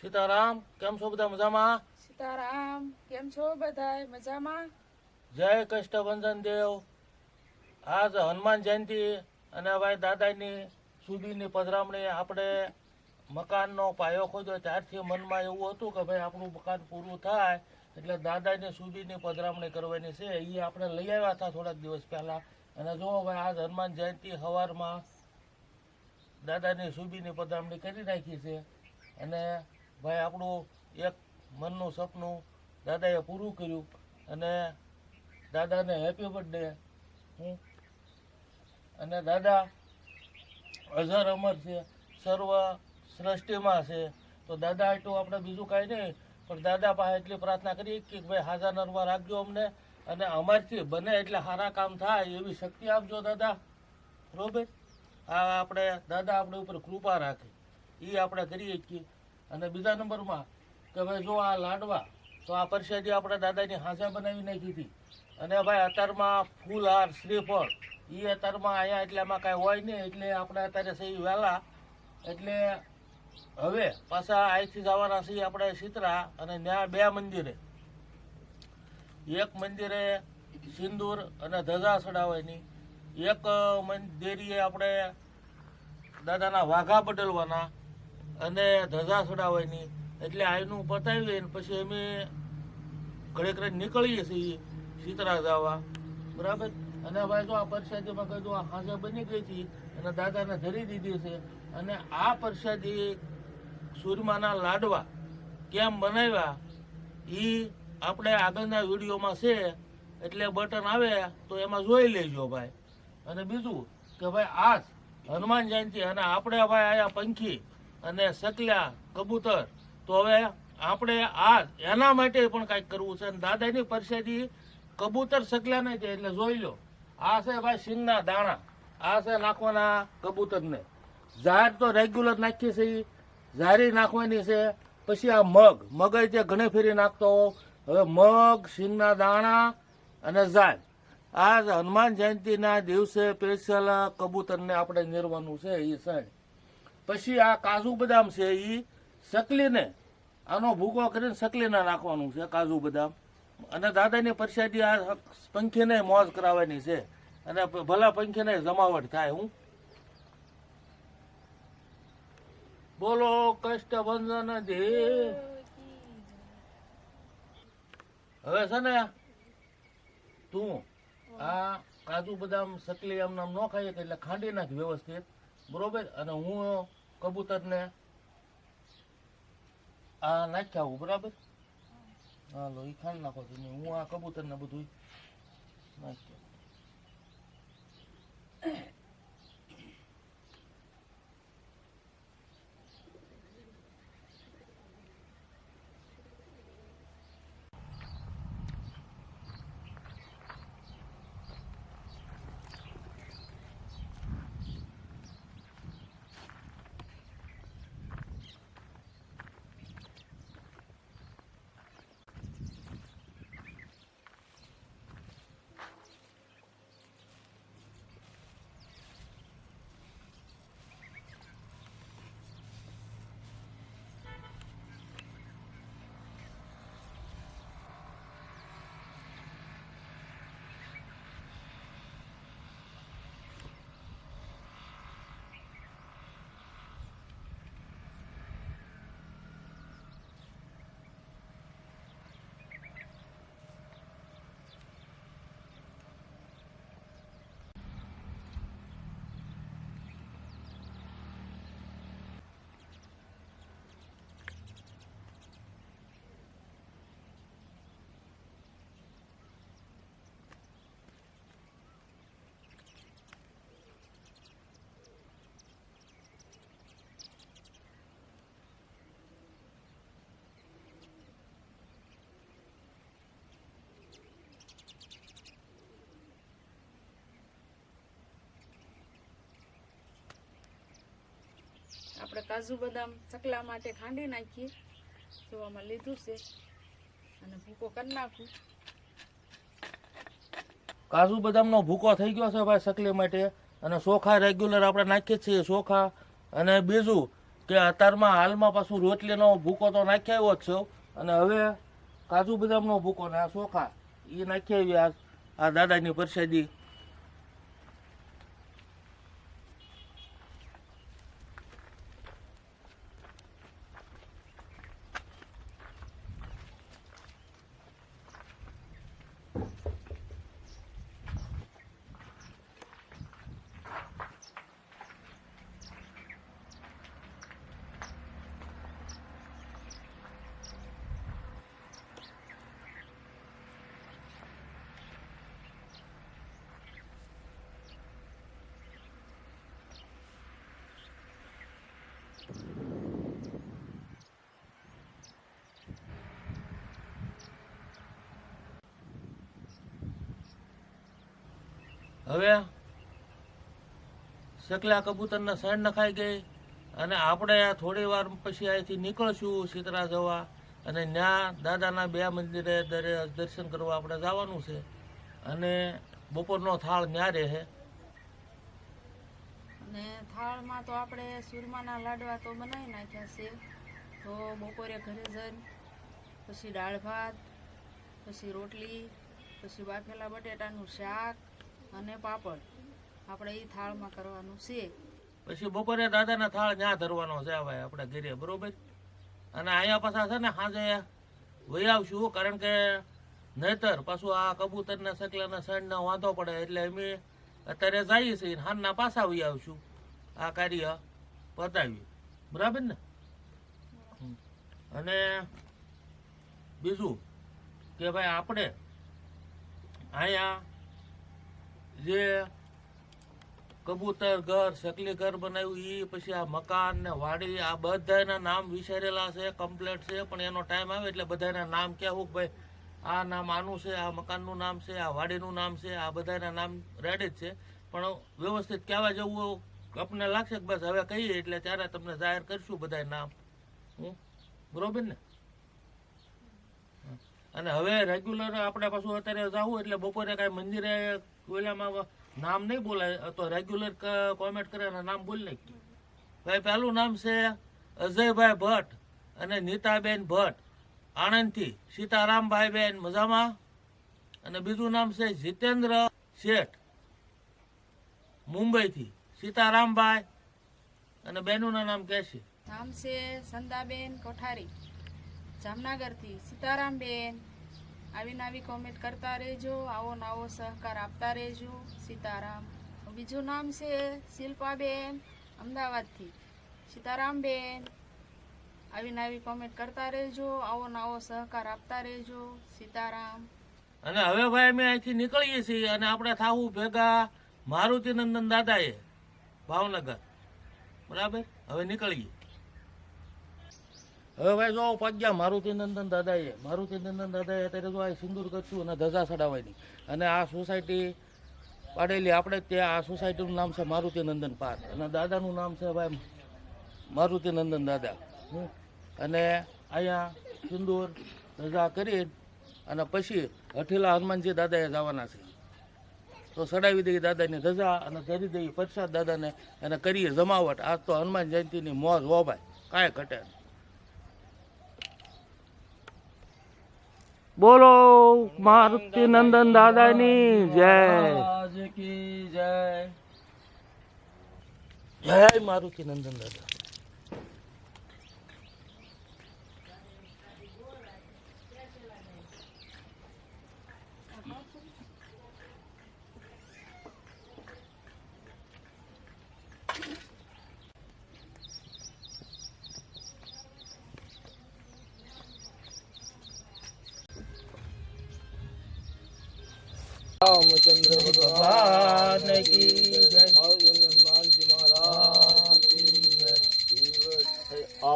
સીતારામ કેમ છો બધા મજામાં? સીતારામ કેમ છો બધા મજામાં? જય કષ્ટભંજન દેવ. આજ હનુમાન જયંતિ અને ભાઈ દાદાની સુધીની પધરામણી આપણે મકાનનો પાયો ખોદ્યો. ત્યારથી મનમાં એવું હતું કે ભાઈ આપણું મકાન પૂરું થાય એટલે દાદાની સુધીની પધરામણી કરવાની છે. એ આપણે લઈ આવ્યા હતા થોડાક દિવસ પહેલાં. અને જો ભાઈ આજ હનુમાન જયંતિ સવારમાં દાદાની સુધીની પધરામણી કરી નાખી છે. અને ભાઈ, આપણું એક મનનું સપનું દાદાએ પૂરું કર્યું અને દાદાને હેપી બર્થડે હું અને દાદા અઝર અમર છે, સર્વ સૃષ્ટિમાં છે. તો દાદા એટલું આપણે બીજું કાંઈ નહીં, પણ દાદા પાસે એટલી પ્રાર્થના કરી કે ભાઈ, હાજર નરમાં રાખજો અમને અને અમારથી બને એટલે સારા કામ થાય એવી શક્તિ આપજો દાદા. બરોબર? આ આપણે, દાદા આપણે ઉપર કૃપા રાખે. એ આપણે કરીએ છીએ અને બીજા નંબરમાં કે ભાઈ જો આ લાડવા, તો આ પરસાદી આપણે દાદાની હાજા બનાવી નાખી હતી. અને ભાઈ અત્યારમાં ફૂલહાર શ્રીફળ એ અત્યારમાં અહીંયા એટલે એમાં કાંઈ હોય નહીં, એટલે આપણે અત્યારે સહી વહેલા. એટલે હવે પાછા અહીંથી જવાના છીએ આપણે સીતરા અને ત્યાં બે મંદિરે. એક મંદિરે સિંદૂર અને ધજા ચડાવવાની. એક મંદિરે આપણે દાદાના વાઘા બદલવાના. અને ધજા નહીં એટલે આયનું પતાવીને પછી અમે ઘડે ઘડે નીકળીએ છીએ સીતરા જવા. બરાબર? અને ભાઈ તો આ પ્રસાદીમાં કહ્યું આ હાજર બની ગઈ હતી અને દાદાને ધરી દીધી છે. અને આ પ્રસાદી સુરમાના લાડવા કેમ બનાવ્યા એ આપણે આગળના વિડીયોમાં છે. એટલે બટન આવે તો એમાં જોઈ લેજો ભાઈ. અને બીજું કે ભાઈ આજ હનુમાન જયંતિ અને આપણે ભાઈ આયા પંખી અને સકલ્યા કબૂતર. તો હવે આપણે આ એના માટે પણ કાંઈક કરવું છે. અને દાદાની પરસેથી કબૂતર સકલ્યા નહીં છે એટલે જોઈ લો. આ છે ભાઈ સિંગના દાણા. આ છે નાખવાના કબૂતરને. ઝાડ તો રેગ્યુલર નાખીએ છીએ. ઝારી નાખવાની છે. પછી આ મગ. મગ જે ઘણે ફેરી નાખતો. હવે મગ, સિંગના દાણા અને ઝાડ. આજ હનુમાન જયંતિના દિવસે સ્પેશિયલ કબૂતરને આપણે નિરવાનું છે. એ સાઈડ પછી આ કાજુ બદામ છે એ સકલીને આનો ભૂકો કરીને સકલીને નાખવાનું છે કાજુ બદામ. અને દાદાની પરસાદી આ પંખીને મોજ કરાવવાની છે. અને ભલા પંખીને જમાવટ થાય હું. બોલો કષ્ટ વંદન દે હવે છે ને, તું આ કાજુ બદામ સકલી આમ નામ ન ખાઈએ એટલે ખાંડી નાખ વ્યવસ્થિત. બરોબર? અને હું કબૂતરને આ નાખ્યા આવું બરાબર? હાલો એ ખાંડ નાખો તમે. હું આ કબૂતરને બધું નાખી આપણે કાજુ બદામ ચકલા માટે ખાંડી નાખીએ. જોવામાં લીધું છે. અને ભૂકો કરી નાખું. કાજુ બદામનો ભૂકો થઈ ગયો છે ભાઈ ચકલી માટે. અને ચોખા રેગ્યુલર આપણે નાખીએ છીએ ચોખા. અને બીજું કે અત્યારમાં હાલમાં પાછું રોટલીનો ભૂકો તો નાખી જ છે. અને હવે કાજુ બદામનો ભૂકો ને આ ચોખા એ નાખી આવી આ દાદાની પ્રસાદી. હવે કબૂતર કબૂતરના સણ નખાઈ ગઈ અને આપણે થોડી વાર પછી અહીંથી નીકળશું શીતળા જવા અને ત્યાં દાદાના બે મંદિરે દરે દર્શન કરવા આપણે જવાનું છે. અને બપોરનો થાળ ત્યાં રહે. અને થાળમાં તો આપણે સુરમાના લાડવા તો બનાવી નાખ્યા છે. તો બપોરે ઘરે જઈને, પછી દાળ ભાત, પછી રોટલી, પછી બાફેલા બટેટાનું શાક અને પાપડ. આપણે એ થાળમાં કરવાનું છે. પછી બપોરે દાદાના થાળ ન્યા ધરવાનો છે ભાઈ આપણે ઘરે, બરોબર? અને અહીંયા પાછા છે ને સાંજે વહી આવશું, કારણ કે નહીતર પાછું આ કબૂતરના સકલાના સણના વાંધો પડે, એટલે અમે અત્યારે જઈએ છીએ ને હાનના પાછા આવી આવશું. આ કાર્ય પતાવ્યું બરાબર ને? અને બીજું કે ભાઈ આપણે અહીંયા જે કબૂતર ઘર, શકલી ઘર બનાવ્યું એ પછી આ મકાન ને વાડી, આ બધાના નામ વિચારેલા છે કમ્પ્લેટ છે, પણ એનો ટાઈમ આવે એટલે બધાના નામ કહેવું કે ભાઈ આ નામ આનું છે, આ મકાનનું નામ છે, આ વાડીનું નામ છે, આ બધાના નામ રેડ જ છે. પણ વ્યવસ્થિત કહેવા જવું આપને લાગશે કે બસ હવે કહીએ, એટલે ત્યારે તમને જાહેર કરીશું બધા નામ. હું? બરોબર ને? અને હવે રેગ્યુલર આપણે પાછું અત્યારે જાવું એટલે બપોરે કાંઈ મંદિરે ઓલામાં નામ નહીં બોલાય તો રેગ્યુલર કોમેન્ટ કરે અને નામ બોલી નાખ્યું. ભાઈ, પહેલું નામ છે અજયભાઈ ભટ્ટ અને નીતાબેન ભટ્ટ. આણંદથી સીતારામભાઈ બેન મજામાં? અને બીજું નામ છે જીતેન્દ્ર શેઠ. મુંબઈથી સીતારામભાઈ. અને બેનુના નામ કે છે? નામ છે સંદાબેન કોઠારી. જામનગરથી સીતારામબેન. આવી આવી કોમેન્ટ કરતા રહેજો, આવો નવો સહકાર આપતા રહેજો, સીતારામ. બીજું નામ છે શિલ્પાબેન, અમદાવાદથી સીતારામબેન. આવી કોમેન્ટ કરતા રહેજો, આવો નવો સહકાર આપતા રહેજો, સીતારામ. અને હવે ભાઈ અમે અહીંથી નીકળીએ છીએ અને આપણે થાવું ભેગા મારુતિનંદન દાદાએ ભાવનગર. બરાબર? હવે નીકળીએ. હવે ભાઈ જો પગ્યા મારુતિનંદન દાદાએ. મારુતિનંદન દાદાએ અત્યારે જો આ સિંદૂર કરશું અને ધજા ચડાવવાની અને આ સોસાયટી પાડેલી આપણે ત્યાં આ સોસાયટીનું નામ છે મારુતિનંદન પાર્ક. અને દાદાનું નામ છે ભાઈ મારુતિનંદન દાદા. અને અહીંયા સિંદૂર રજા કરી અને પછી હઠીલા હનુમાનજી દાદાએ જવાના છે. તો ચડાવી દઈએ દાદાની રજા અને ધરી દઈએ પ્રસાદ દાદાને અને કરીએ જમાવટ. આજ તો હનુમાન જયંતિની મોજ હો ભાઈ કાંઈ ઘટે બોલો મારુતિ નંદન દાદાની જય. જય મારુતિ નંદન દાદા. રામચંદ્ર ભગવાન કી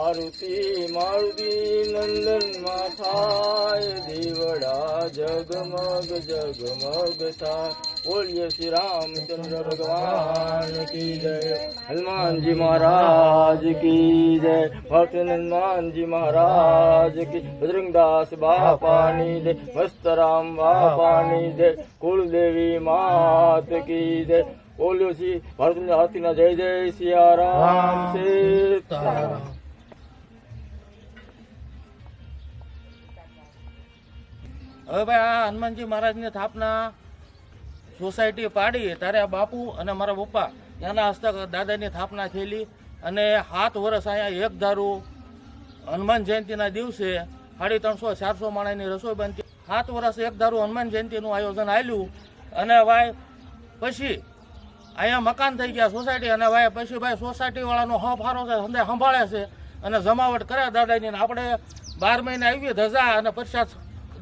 આરતી મારુતિ નંદન માથાય દેવડા જગમગ જગમગ થાય બોલીએ શ્રી રામચંદ્ર ભગવાન કી જય હનુમાનજી મહારાજ કી જય ભક્ત હનુમાનજી મહારાજ કી બજરંગદાસ બાપાની જય મસ્તરામ બાપાની જય કુળદેવી માત કી જય બોલ્યો શ્રી ભારત હાથીના જય જય સિયા રામ સીતારામ હવે ભાઈ આ હનુમાનજી મહારાજની સ્થાપના સોસાયટી પાડી. ત્યારે આ બાપુ અને મારા પપ્પા એના હસ્તક દાદાની સ્થાપના થયેલી અને સાત વર્ષ અહીંયા એક ધારું હનુમાન જયંતિના દિવસે સાડી ત્રણસો, ચારસો માણસની રસોઈ બનતી. સાત વર્ષ એક ધારું હનુમાન જયંતિનું આયોજન આવ્યું અને ભાઈ પછી અહીંયા મકાન થઈ ગયા સોસાયટી અને ભાઈ પછી ભાઈ સોસાયટીવાળાનો હફારો હફ છે સંધે સંભાળે છે અને જમાવટ કરે દાદાજીને. આપણે બાર મહિને આવીએ ધજા અને પ્રસાદ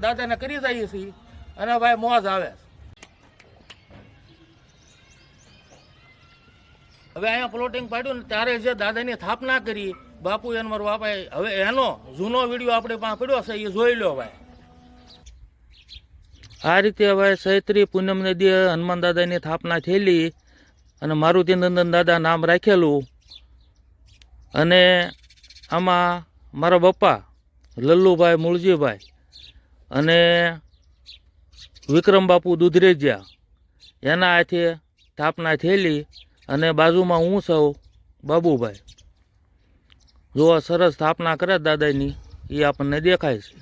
દાદાને કરી જઈએ છીએ. અને ભાઈ મોજ આવે હવે અહીંયા પ્લોટિંગ પાડ્યું ને ત્યારે જે દાદાની સ્થાપના કરી, બાપુ એને મારો બાપાએ, હવે એનો જૂનો વીડિયો આપણે પાસે પડ્યો છે, એ જોઈ લો ભાઈ. આ રીતે હવે સૈત્રી પૂનમને દી હનુમાન દાદાની સ્થાપના થયેલી અને મારુતિ નંદન દાદા નામ રાખેલું. અને આમાં મારા પપ્પા લલ્લુભાઈ મૂળજીભાઈ અને વિક્રમ બાપુ દુધરેજિયા, એના હાથે સ્થાપના થયેલી અને બાજુમાં હું સૌ બાબુભાઈ. જો સરસ સ્થાપના કરે દાદાની, એ આપણને દેખાય છે.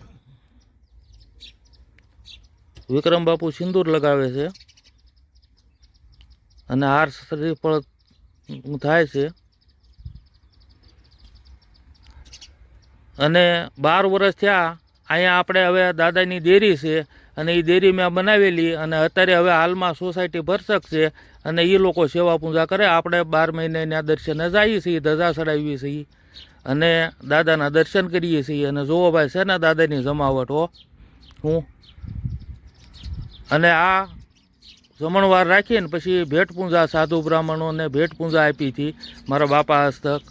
વિક્રમ બાપુ સિંદૂર લગાવે છે અને હાર શ્રીફળ થાય છે. અને બાર વર્ષ થયા અહીંયા આપણે હવે દાદાની દેરી છે અને એ દેરી મેં બનાવેલી અને અત્યારે હવે હાલમાં સોસાયટી ભરસક છે અને એ લોકો સેવા પૂજા કરે. આપણે બાર મહિનાના દર્શને જઈએ છીએ ધજા ચડાવીએ છીએ અને દાદાના દર્શન કરીએ છીએ. અને જોવો ભાઈ, છે ને દાદાની જમાવટ હો. હું અને આ જમણવાર રાખીને પછી ભેટ પૂજા, સાધુ બ્રાહ્મણોને ભેટ પૂજા આપી હતી મારા બાપા હસ્તક.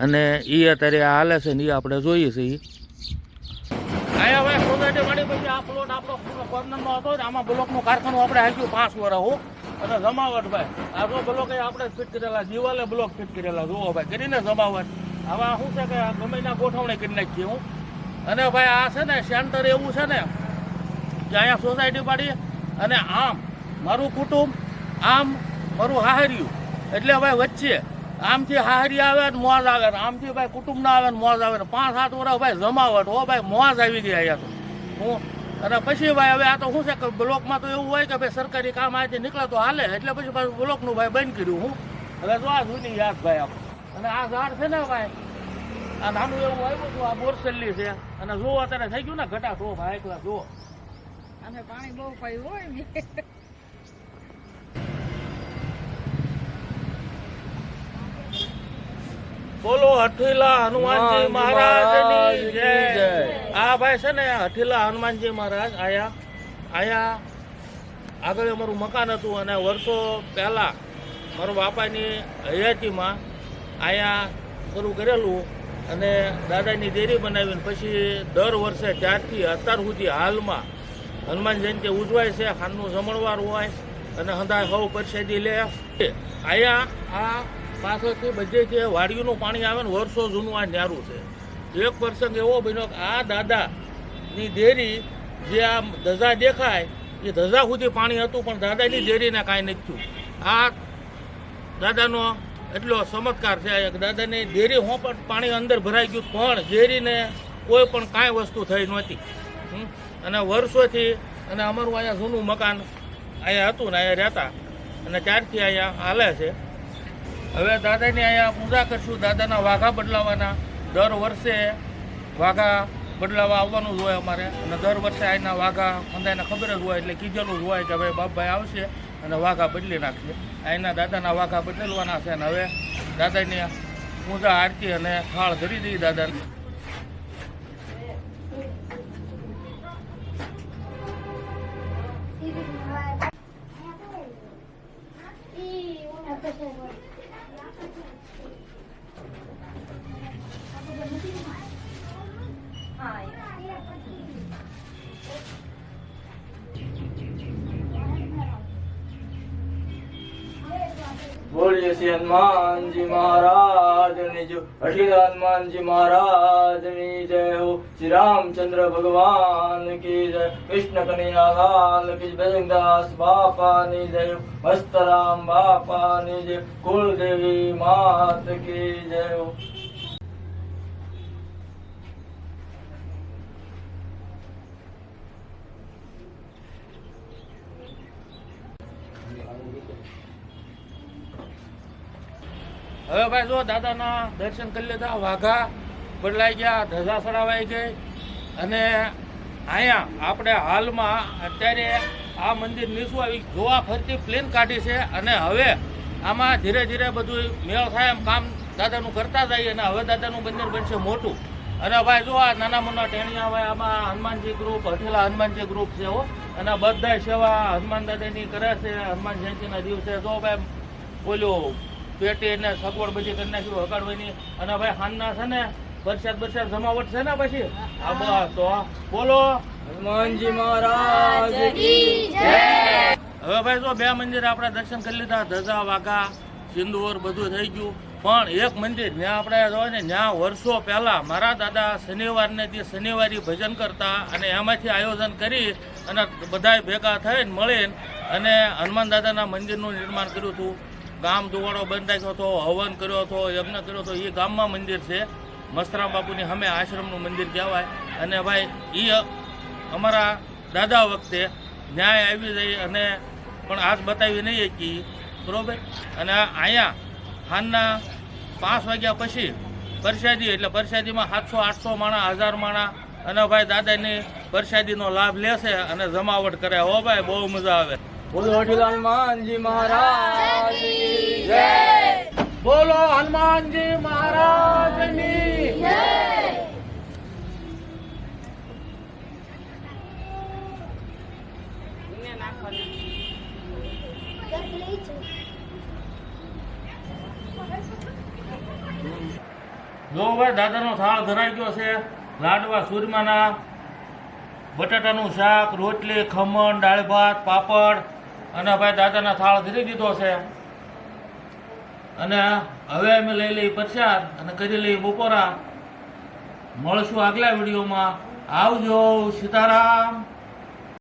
અને એ અત્યારે હાલે છે ને એ આપણે જોઈએ છીએ. ભાઈ સોસાયટી વાળી પછી આ પ્લોટ આપણો કોર્નરમાં હતો આમાં બ્લોકનું કારખાનું આપણે હાક્યું પાંચ વર્ષ અને જમાવટ ભાઈ આ જો બ્લોક આપણે ફિટ કરેલા દિવાલે બ્લોક ફિટ કરેલા, જુઓ ભાઈ, કરીને જમાવટ. હવે શું છે કે ગમે ના ગોઠવણી કરી નાખીએ હું. અને ભાઈ આ છે ને, સેન્ટર એવું છે ને, કે અહીંયા સોસાયટી પાડી અને આમ, મારું કુટુંબ, આમ, મારું હાહર્યું. એટલે ભાઈ વચ્ચે આમથી હારી આવે ને મોજ આવે ને. આમથી ભાઈ કુટુંબ ના આવે ને મોજ આવે ને. પાંચ સાત વર્ષ ભાઈ જમાવટ. હો ભાઈ, મોજ આવી ગઈ અહીંયા તો. હું, અને પછી ભાઈ હવે આ તો શું છે કે બ્લોકમાં તો એવું હોય કે ભાઈ સરકારી કામ અહીંથી નીકળે તો હાલે. એટલે પછી પાછું બ્લોકનું ભાઈ બંધ કર્યું. હું, હવે જો આ જૂની યાદ ભાઈ આપ અને આ ઝાડ છે ને ભાઈ, આ નાનું એવું આવ્યું હતું, આ બોરસેલી છે. અને જુઓ અત્યારે થઈ ગયું ને ઘટા તો ભાઈ, એકલા જુઓ. અને પાણી બહુ પડ્યું હોય ને બોલો હઠીલા હનુમાનજી મહારાજની જય. જય. આ ભાઈ છે ને હઠીલા હનુમાનજી મહારાજ આયા આયા. આગળ અમારું મકાન હતું અને વર્ષો પહેલા મારા બાપાની હયાતીમાં આયા શરૂ કરેલું અને દાદાની દેરી બનાવીને પછી દર વર્ષે ત્યારથી અત્યાર સુધી હાલમાં હનુમાન જયંતિ ઉજવાય છે ખાનનું જમણવાર હોય અને હંધાય હવ પરસેદી લે. આયા આ પાછળથી જે વાડીઓનું પાણી આવે ને વર્ષો જૂનું આ ન્યારું છે. એક પ્રસંગ એવો બન્યો કે આ દાદાની ડેરી જે આ ધજા દેખાય, એ ધજા સુધી પાણી હતું, પણ દાદાની ડેરીને કાંઈ નથી થયું. આ દાદાનો એટલો ચમત્કાર છે એક દાદાની ડેરી હું પણ પાણી અંદર ભરાઈ ગયું, પણ ડેરીને કોઈ પણ કાંઈ વસ્તુ થઈ નહોતી. અને વર્ષોથી અને અમારું અહીંયા જૂનું મકાન અહીંયા હતું ને અહીંયા રહેતા. અને ત્યારથી અહીંયા હાલે છે. હવે દાદાની અહીંયા પૂજા કરશું. દાદાના વાઘા બદલાવાના. દર વર્ષે વાઘા બદલાવા આવવાનું જ હોય અમારે. અને દર વર્ષે અહીંના વાઘા બધાને ખબર જ હોય એટલે કીધેલું જ હોય કે ભાઈ બાપભાઈ આવશે અને વાઘા બદલી નાખશે. અહીંના દાદાના વાઘા બદલવાના છે અને હવે દાદાની પૂજા, આરતી અને થાળ ધરી દઈ દાદાની. Thank una શ્રી હનુમાનજી મહારાજની જો અખિલ હનુમાનજી મહારાજની જય હો. શ્રી રામચંદ્ર ભગવાન કી જય. કૃષ્ણ કનૈયાલાલ કી બજરંગદાસ બાપાની જય હો. મસ્તરામ બાપાની જય. કુલદેવી માત કી જય હવે ભાઈ જો દાદાના દર્શન કરી લીધા, વાઘા બદલાઈ ગયા, ધજા સડાવાઈ ગઈ અને અહીંયા આપણે હાલમાં અત્યારે આ મંદિર નીચું આવી જોવા ફરતી પ્લેન કાઢી છે અને હવે આમાં ધીરે ધીરે બધું મેળ થાય એમ કામ દાદાનું કરતા જઈએ અને હવે દાદાનું મંદિર બનશે મોટું. અને ભાઈ જો આ નાના મોટા ટેણિયા હોય, આમાં હનુમાનજી ગ્રુપ હઠેલા હનુમાનજી ગ્રુપ છે હો. અને બધા સેવા હનુમાન દાદાની કરે છે, હનુમાન જયંતિના દિવસે. જો ભાઈ બોલ્યો પેટી ને સગવડ બધી કરી નાખી હગાડવાની અને ભાઈ હાનના છે ને વરસાદ વરસાદ જમાવટ છે ને પછી? આ બસ તો બોલો. હનુમાનજી મહારાજ હવે ભાઈ જો બે મંદિર આપણે દર્શન કરી લીધા ધજા વાઘા સિંદૂર બધું થઈ ગયું. પણ એક મંદિર જ્યાં આપણે જોઈએ ને ત્યાં વર્ષો પહેલા મારા દાદા શનિવારને જે શનિવારી ભજન કરતા અને એમાંથી આયોજન કરી અને બધાય ભેગા થઈને મળીને અને હનુમાન દાદાના મંદિરનું નિર્માણ કર્યું હતું. ગામ દુવાડો બંધાયો હતો, હવન કર્યો હતો, યજ્ઞ કર્યો હતો, એ ગામમાં મંદિર છે. મસ્તરામ બાપુની હમે આશ્રમનું મંદિર કહેવાય. અને ભાઈ એ અમારા દાદા વખતે ન્યાય આવી જાય અને પણ આજ બતાવી નહીં શકી. બરાબર? અને અહીંયા હાલના પાંચ વાગ્યા પછી પ્રસાદી, એટલે પ્રસાદીમાં સાતસો, આઠસો માણા, હજાર માણા અને ભાઈ દાદાની પ્રસાદીનો લાભ લેશે અને જમાવટ કરે. હો ભાઈ, બહુ મજા આવે. બોલો હનુમાનજી મહારાજ. જય. બોલો હનુમાનજી મહારાજની. જો ભાઈ દાદાનો થાળ ધરાઈ ગયો છે લાડવા સુરમાના બટાટાનું શાક રોટલી ખમણ દાળ ભાત પાપડ અને ભાઈ દાદાના થાળ ધરી દીધો છે. અને હવે અમે લઈ લઈએ પ્રસાદ અને કરી લઈએ બપોરા. મળશું આગલા વિડીયોમાં. આવજો સીતારામ.